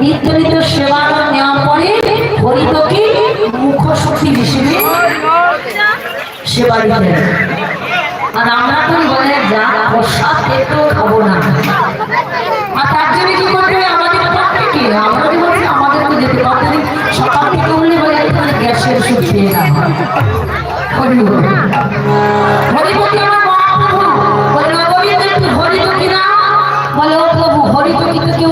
নিত্য সেবা নেওয়ার পরে হরিতকে মুখশক্তি হিসেবে সেবা দিতে আর আমরা তো বলে যা প্রসাদ একটু খাব না। আর তার জন্য কি করতে হবে আমাদের পক্ষে কি? আমরা কি বলছি আমাদেরকে যেতে প্রতিদিন সকাল থেকে উঠলে বলে এখানে গ্যাসের খেয়ে না হরিপতি আমার মহাপ্রভু বলে "না, গোবিন্দ কিনা। বলে প্রভু হরিত কিন্তু কেউ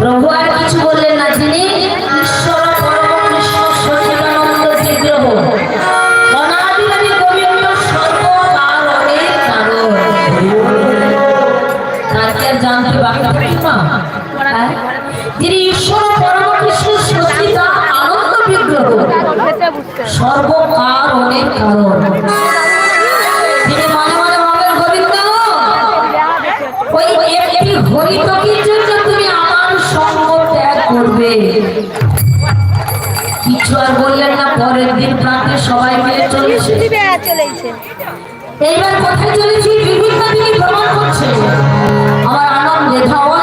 প্রভু আর তিনি ঈশ্বর পরম কৃষ্ণ সচিদানন্দ বিগ্রহ। অনাদিকারী গোবিন্দ সর্বকারণের কারণ। তার কি আর জানতে বাকি থাকে না। হ্যাঁ? তিনি ঈশ্বর পরম কৃষ্ণ আনন্দ বিগ্রহ সর্বকারণের কারণ। পরের দিন প্রান্তে সবাই মিলে চলেছে এইবার কোথায় চলেছি? বিভিন্ন দিকে ভ্রমণ করছে। আমার আনন্দে ধাওয়া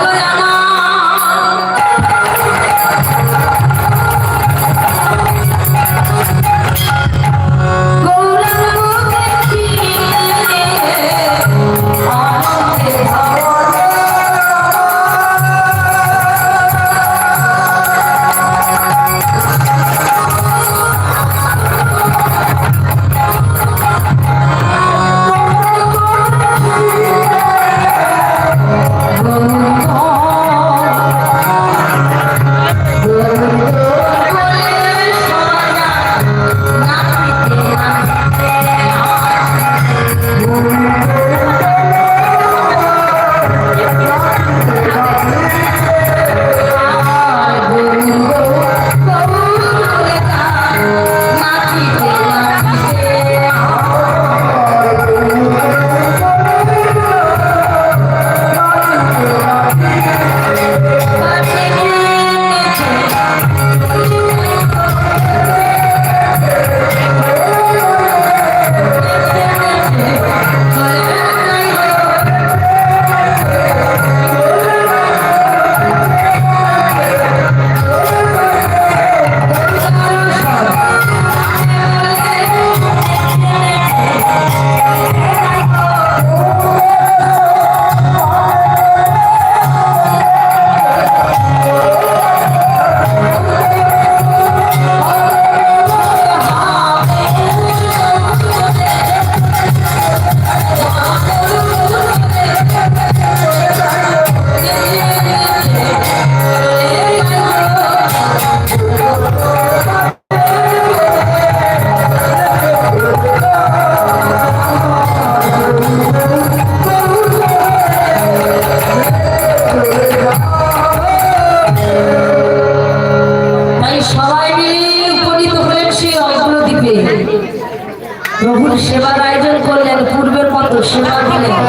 প্রভুর সেবার আয়োজন করলেন, পূর্বের মতো সেবা দিলেন।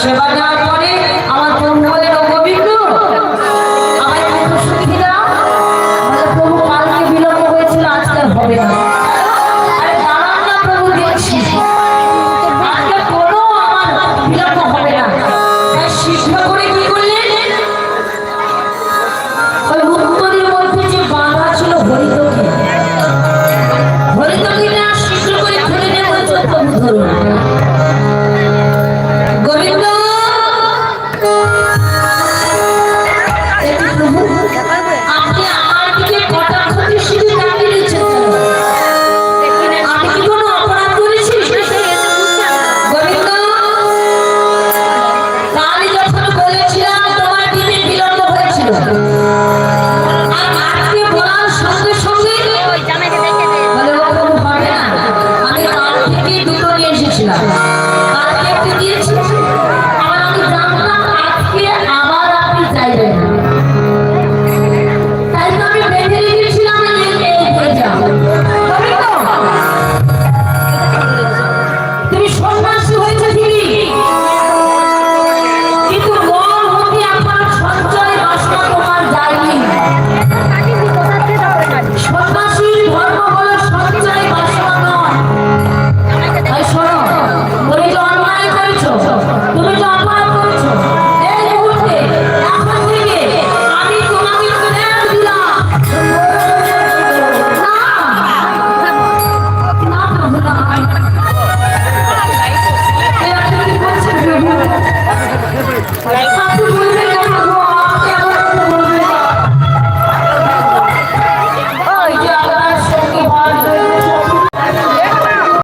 সেবা দেওয়ার পরে আমার প্রভু বলেন গোবিন্দ আমার প্রভু পালকে বিলম্ব হয়েছিল আজকাল হবে না।